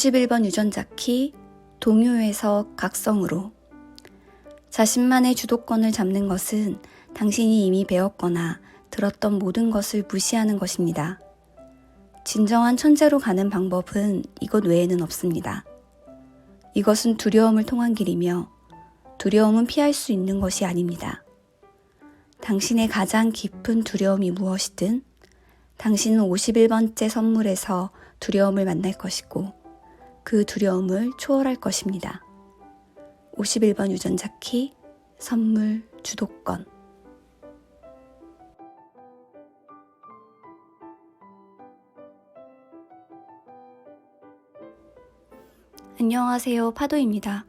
51번 유전자 키 동요에서 각성으로 자신만의 주도권을 잡는 것은 당신이 이미 배웠거나 들었던 모든 것을 무시하는 것입니다. 진정한 천재로 가는 방법은 이것 외에는 없습니다. 이것은 두려움을 통한 길이며 두려움은 피할 수 있는 것이 아닙니다. 당신의 가장 깊은 두려움이 무엇이든 당신은 51번째 선물에서 두려움을 만날 것이고 그 두려움을 초월할 것입니다. 51번 유전자 키 선물 주도권 안녕하세요. 파도입니다.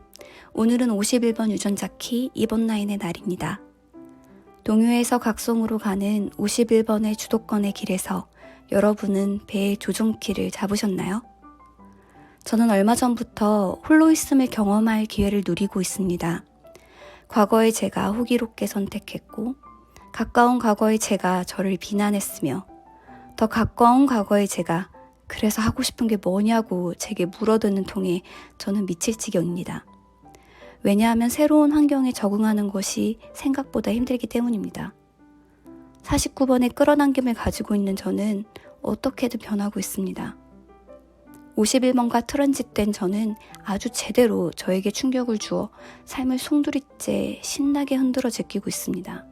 오늘은 51번 유전자 키 2번 라인의 날입니다. 동요에서 각성으로 가는 51번의 주도권의 길에서 여러분은 배의 조종키를 잡으셨나요? 저는 얼마 전부터 홀로 있음을 경험할 기회를 누리고 있습니다. 과거의 제가 호기롭게 선택했고, 가까운 과거의 제가 저를 비난했으며, 더 가까운 과거의 제가 그래서 하고 싶은 게 뭐냐고 제게 물어드는 통에 저는 미칠 지경입니다. 왜냐하면 새로운 환경에 적응하는 것이 생각보다 힘들기 때문입니다. 49번의 끌어당김을 가지고 있는 저는 어떻게든 변하고 있습니다. 51번과 트란짓된 저는 아주 제대로 저에게 충격을 주어 삶을 송두리째 신나게 흔들어 제끼고 있습니다.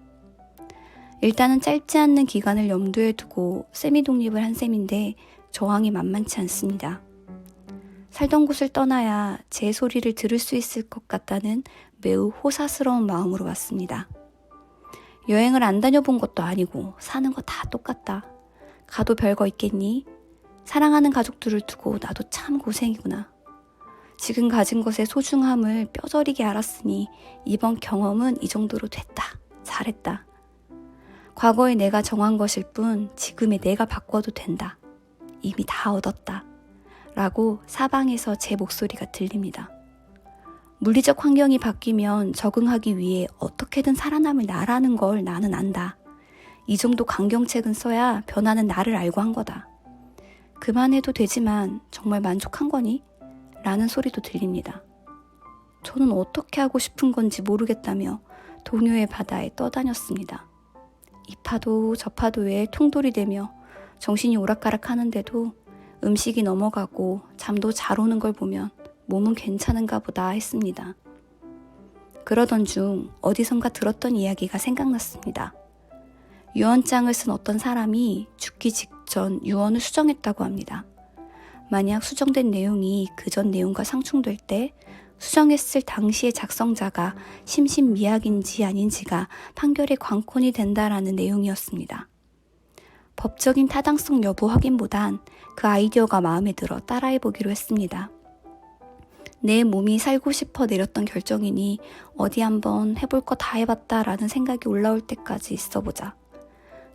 일단은 짧지 않는 기간을 염두에 두고 세미 독립을 한 셈인데 저항이 만만치 않습니다. 살던 곳을 떠나야 제 소리를 들을 수 있을 것 같다는 매우 호사스러운 마음으로 왔습니다. 여행을 안 다녀본 것도 아니고 사는 거 다 똑같다. 가도 별거 있겠니? 사랑하는 가족들을 두고 나도 참 고생이구나. 지금 가진 것의 소중함을 뼈저리게 알았으니 이번 경험은 이 정도로 됐다. 잘했다. 과거의 내가 정한 것일 뿐 지금의 내가 바꿔도 된다. 이미 다 얻었다. 라고 사방에서 제 목소리가 들립니다. 물리적 환경이 바뀌면 적응하기 위해 어떻게든 살아남을 나라는 걸 나는 안다. 이 정도 강경책은 써야 변하는 나를 알고 한 거다. 그만해도 되지만 정말 만족한 거니? 라는 소리도 들립니다. 저는 어떻게 하고 싶은 건지 모르겠다며 동요의 바다에 떠다녔습니다. 이 파도 저 파도에 통돌이 되며 정신이 오락가락 하는데도 음식이 넘어가고 잠도 잘 오는 걸 보면 몸은 괜찮은가 보다 했습니다. 그러던 중 어디선가 들었던 이야기가 생각났습니다. 유언장을 쓴 어떤 사람이 죽기 직전 유언을 수정했다고 합니다. 만약 수정된 내용이 그 전 내용과 상충될 때 수정했을 당시의 작성자가 심신미약인지 아닌지가 판결의 관건이 된다라는 내용이었습니다. 법적인 타당성 여부 확인보단 그 아이디어가 마음에 들어 따라해보기로 했습니다. 내 몸이 살고 싶어 내렸던 결정이니 어디 한번 해볼 거 다 해봤다라는 생각이 올라올 때까지 있어보자.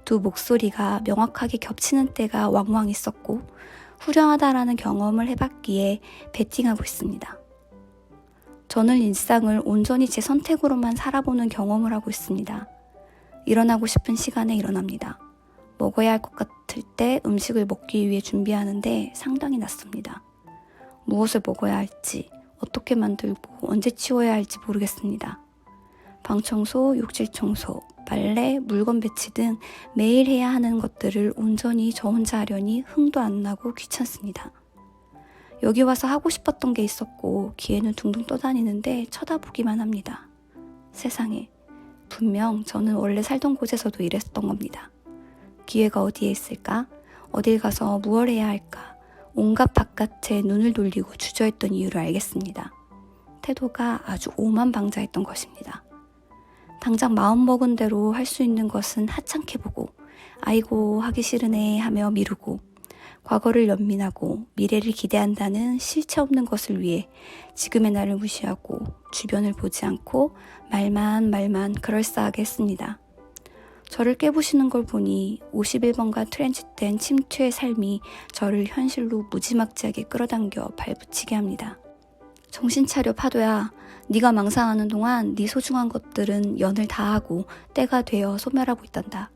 두 목소리가 명확하게 겹치는 때가 왕왕 있었고 후련하다라는 경험을 해봤기에 베팅하고 있습니다. 저는 일상을 온전히 제 선택으로만 살아보는 경험을 하고 있습니다. 일어나고 싶은 시간에 일어납니다. 먹어야 할 것 같을 때 음식을 먹기 위해 준비하는데 상당히 낫습니다. 무엇을 먹어야 할지, 어떻게 만들고 언제 치워야 할지 모르겠습니다. 방 청소, 욕실 청소, 빨래, 물건 배치 등 매일 해야 하는 것들을 온전히 저 혼자 하려니 흥도 안 나고 귀찮습니다. 여기 와서 하고 싶었던 게 있었고 기회는 둥둥 떠다니는데 쳐다보기만 합니다. 세상에. 분명 저는 원래 살던 곳에서도 이랬던 겁니다. 기회가 어디에 있을까? 어딜 가서 무얼 해야 할까? 온갖 바깥에 눈을 돌리고 주저했던 이유를 알겠습니다. 태도가 아주 오만방자했던 것입니다. 당장 마음먹은 대로 할 수 있는 것은 하찮게 보고, 아이고, 하기 싫으네 하며 미루고, 과거를 연민하고 미래를 기대한다는 실체 없는 것을 위해 지금의 나를 무시하고 주변을 보지 않고 말만 말만 그럴싸하게 했습니다. 저를 깨부시는 걸 보니 51번과 트렌치된 침투의 삶이 저를 현실로 무지막지하게 끌어당겨 발붙이게 합니다. 정신 차려 파도야. 네가 망상하는 동안 네 소중한 것들은 연을 다하고 때가 되어 소멸하고 있단다.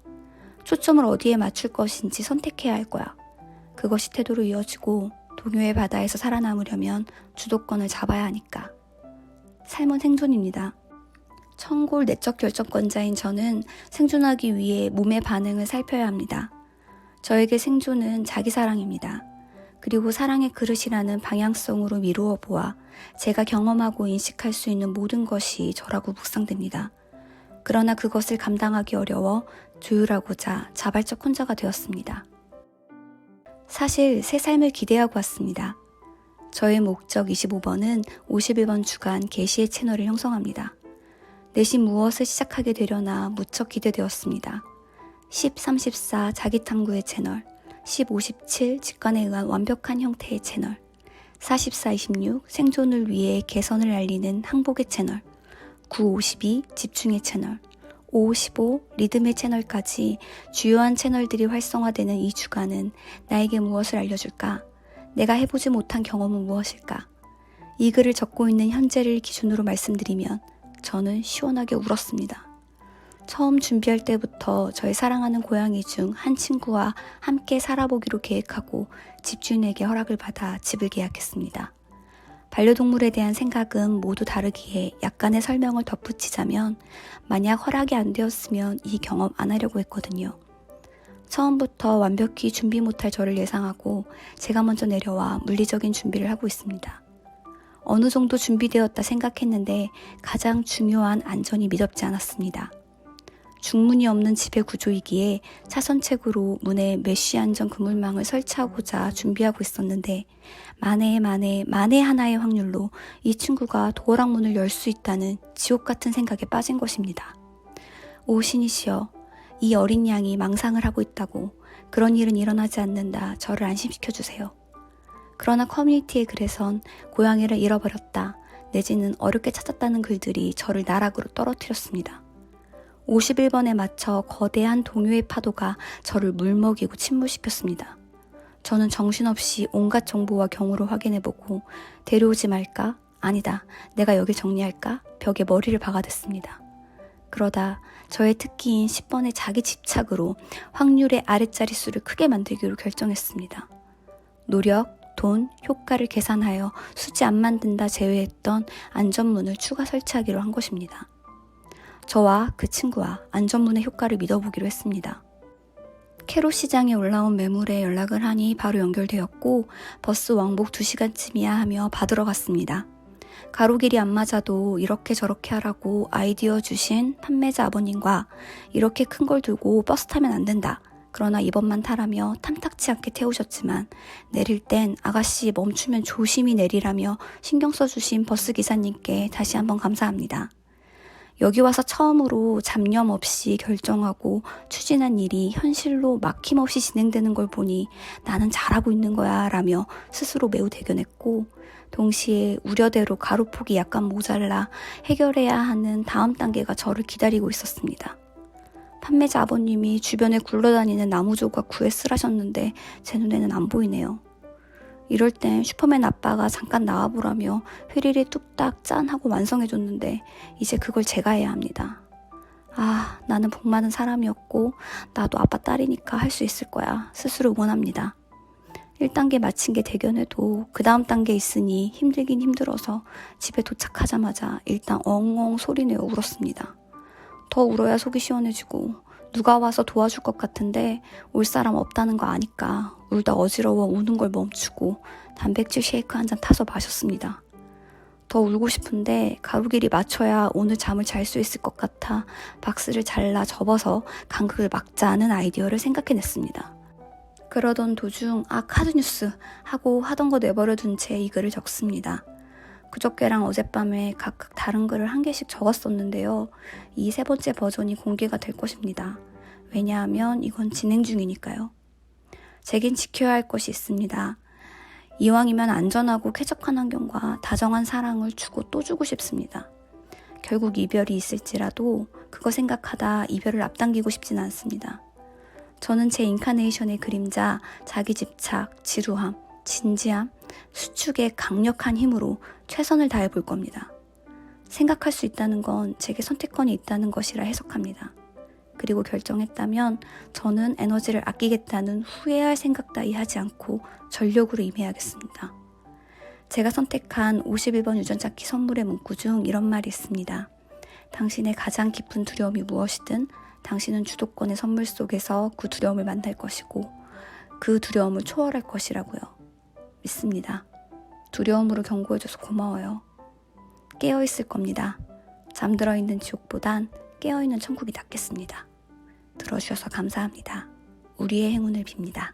초점을 어디에 맞출 것인지 선택해야 할 거야. 그것이 태도로 이어지고 동요의 바다에서 살아남으려면 주도권을 잡아야 하니까. 삶은 생존입니다. 청골 내적 결정권자인 저는 생존하기 위해 몸의 반응을 살펴야 합니다. 저에게 생존은 자기 사랑입니다. 그리고 사랑의 그릇이라는 방향성으로 미루어 보아 제가 경험하고 인식할 수 있는 모든 것이 저라고 묵상됩니다. 그러나 그것을 감당하기 어려워 조율하고자 자발적 혼자가 되었습니다. 사실 새 삶을 기대하고 왔습니다. 저의 목적 25번은 51번 주간 게시의 채널을 형성합니다. 내심 무엇을 시작하게 되려나 무척 기대되었습니다. 10, 34 자기탐구의 채널, 10, 57 직관에 의한 완벽한 형태의 채널, 44, 26 생존을 위해 개선을 알리는 항복의 채널, 9, 52 집중의 채널, 5, 15 리듬의 채널까지 주요한 채널들이 활성화되는 이 주간은 나에게 무엇을 알려줄까? 내가 해보지 못한 경험은 무엇일까? 이 글을 적고 있는 현재를 기준으로 말씀드리면 저는 시원하게 울었습니다. 처음 준비할 때부터 저의 사랑하는 고양이 중 한 친구와 함께 살아보기로 계획하고 집주인에게 허락을 받아 집을 계약했습니다. 반려동물에 대한 생각은 모두 다르기에 약간의 설명을 덧붙이자면 만약 허락이 안 되었으면 이 경험 안 하려고 했거든요. 처음부터 완벽히 준비 못할 저를 예상하고 제가 먼저 내려와 물리적인 준비를 하고 있습니다. 어느 정도 준비되었다 생각했는데 가장 중요한 안전이 미덥지 않았습니다. 중문이 없는 집의 구조이기에 차선책으로 문에 메쉬 안전 그물망을 설치하고자 준비하고 있었는데 만에 만에 만에 하나의 확률로 이 친구가 도어락 문을 열 수 있다는 지옥 같은 생각에 빠진 것입니다. 오 신이시여 이 어린 양이 망상을 하고 있다고 그런 일은 일어나지 않는다 저를 안심시켜 주세요. 그러나 커뮤니티의 글에선 고양이를 잃어버렸다 내지는 어렵게 찾았다는 글들이 저를 나락으로 떨어뜨렸습니다. 51번에 맞춰 거대한 동요의 파도가 저를 물먹이고 침몰시켰습니다. 저는 정신없이 온갖 정보와 경우를 확인해보고 데려오지 말까? 아니다. 내가 여길 정리할까? 벽에 머리를 박아댔습니다. 그러다 저의 특기인 10번의 자기 집착으로 확률의 아랫자릿수를 크게 만들기로 결정했습니다. 노력, 돈, 효과를 계산하여 수지 안 만든다 제외했던 안전문을 추가 설치하기로 한 것입니다. 저와 그 친구와 안전문의 효과를 믿어보기로 했습니다. 캐롯 시장에 올라온 매물에 연락을 하니 바로 연결되었고 버스 왕복 2시간쯤이야 하며 받으러 갔습니다. 가로길이 안 맞아도 이렇게 저렇게 하라고 아이디어 주신 판매자 아버님과 이렇게 큰걸 두고 버스 타면 안 된다. 그러나 이번만 타라며 탐탁치 않게 태우셨지만 내릴 땐 아가씨 멈추면 조심히 내리라며 신경 써주신 버스 기사님께 다시 한번 감사합니다. 여기 와서 처음으로 잡념 없이 결정하고 추진한 일이 현실로 막힘없이 진행되는 걸 보니 나는 잘하고 있는 거야 라며 스스로 매우 대견했고 동시에 우려대로 가로폭이 약간 모자라 해결해야 하는 다음 단계가 저를 기다리고 있었습니다. 판매자 아버님이 주변에 굴러다니는 나무 조각 구해 쓰라셨는데 제 눈에는 안 보이네요. 이럴 땐 슈퍼맨 아빠가 잠깐 나와보라며 휘리리 뚝딱 짠 하고 완성해줬는데 이제 그걸 제가 해야 합니다. 아, 나는 복 많은 사람이었고 나도 아빠 딸이니까 할 수 있을 거야. 스스로 응원합니다. 1단계 마친 게 대견해도 그 다음 단계 있으니 힘들긴 힘들어서 집에 도착하자마자 일단 엉엉 소리 내어 울었습니다. 더 울어야 속이 시원해지고 누가 와서 도와줄 것 같은데 올 사람 없다는 거 아니까 울다 어지러워 우는 걸 멈추고 단백질 쉐이크 한 잔 타서 마셨습니다. 더 울고 싶은데 가루 길이 맞춰야 오늘 잠을 잘 수 있을 것 같아 박스를 잘라 접어서 간극을 막자는 아이디어를 생각해냈습니다. 그러던 도중 아 카드뉴스 하고 하던 거 내버려 둔 채 이 글을 적습니다. 그저께랑 어젯밤에 각각 다른 글을 한 개씩 적었었는데요. 이 세 번째 버전이 공개가 될 것입니다. 왜냐하면 이건 진행 중이니까요. 제겐 지켜야 할 것이 있습니다. 이왕이면 안전하고 쾌적한 환경과 다정한 사랑을 주고 또 주고 싶습니다. 결국 이별이 있을지라도 그거 생각하다 이별을 앞당기고 싶진 않습니다. 저는 제 인카네이션의 그림자, 자기 집착, 지루함, 진지함, 수축의 강력한 힘으로 최선을 다해 볼 겁니다. 생각할 수 있다는 건 제게 선택권이 있다는 것이라 해석합니다. 그리고 결정했다면 저는 에너지를 아끼겠다는 후회할 생각 따위 하지 않고 전력으로 임해야겠습니다. 제가 선택한 51번 유전자 키 선물의 문구 중 이런 말이 있습니다. 당신의 가장 깊은 두려움이 무엇이든 당신은 주도권의 선물 속에서 그 두려움을 만날 것이고 그 두려움을 초월할 것이라고요. 있습니다. 두려움으로 경고해줘서 고마워요. 깨어있을 겁니다. 잠들어 있는 지옥보단 깨어있는 천국이 낫겠습니다. 들어주셔서 감사합니다. 우리의 행운을 빕니다.